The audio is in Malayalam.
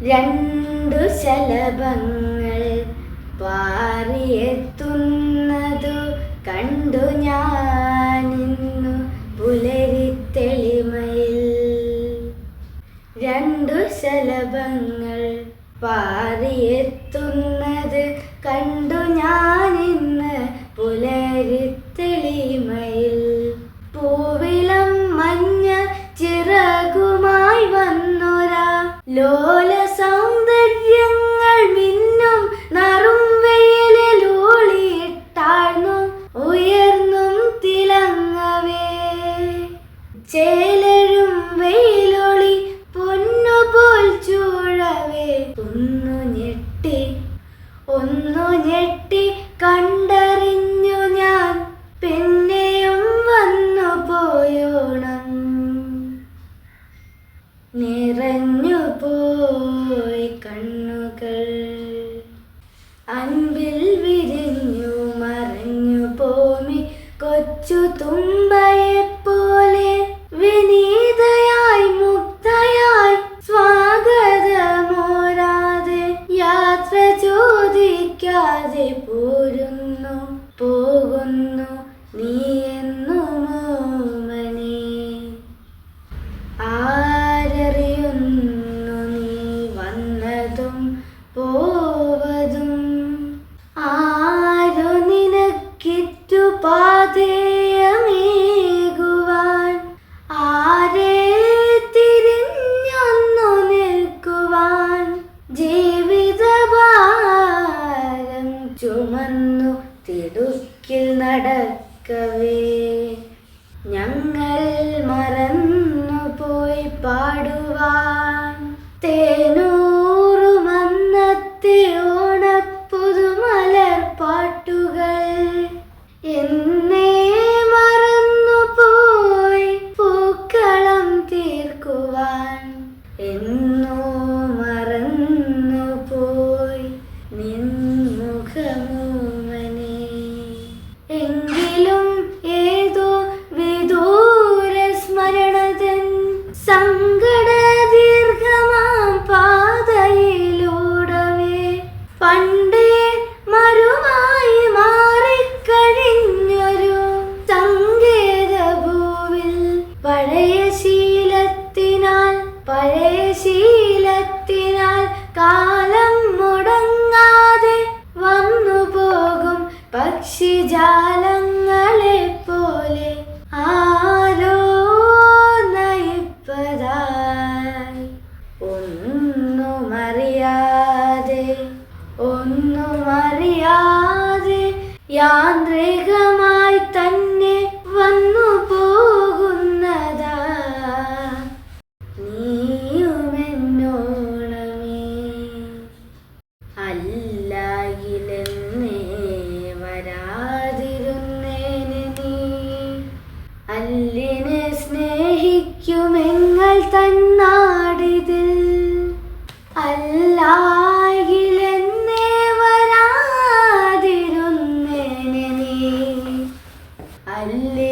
രണ്ടു ശലഭങ്ങൾ പാറിയെത്തുന്നതു കണ്ടു ഞാനിന്നു പുലരിത്തെളിമയിൽ രണ്ടു ശലഭങ്ങൾ പാറിയെത്തുന്നത് കണ്ടു ഞാനിന്ന് പുലരിത്തെളിമയിൽ ചേലരും വെയിലൊളി പൊന്നുപോൽ ചൂഴവേ. ഒന്നു ഞെട്ടി ഒന്നു ഞെട്ടി കണ്ടറിഞ്ഞു ഞാൻ. പിന്നെയും വന്നു പോയോണം. നിറഞ്ഞു പോയി കണ്ണുകൾ. അൻപിൽ വിരിഞ്ഞു ചോദിക്കാതെ പോരുന്നു പോകുന്നു. നീ ചുമന്നു തിടുക്കിൽ നടക്കവേ. ഞങ്ങൾ മറന്നു പോയി പാടുവാൻ. തേനൂറുമന്നത്തെ ഓണപ്പുതുമലർ പാട്ടുകൾ. എന്നേ മറന്നു പോയി പൂക്കളം തീർക്കുവാൻ. എന്നോ കാലം മുടങ്ങാതെ വന്നു പോകും പക്ഷിജാലങ്ങളെ പോലെ ആരോ നയിപ്പതായി ഒന്നുമറിയാതെ ഒന്നുമറിയാതെ യാന്ത്രികമായി അല്ലിനെ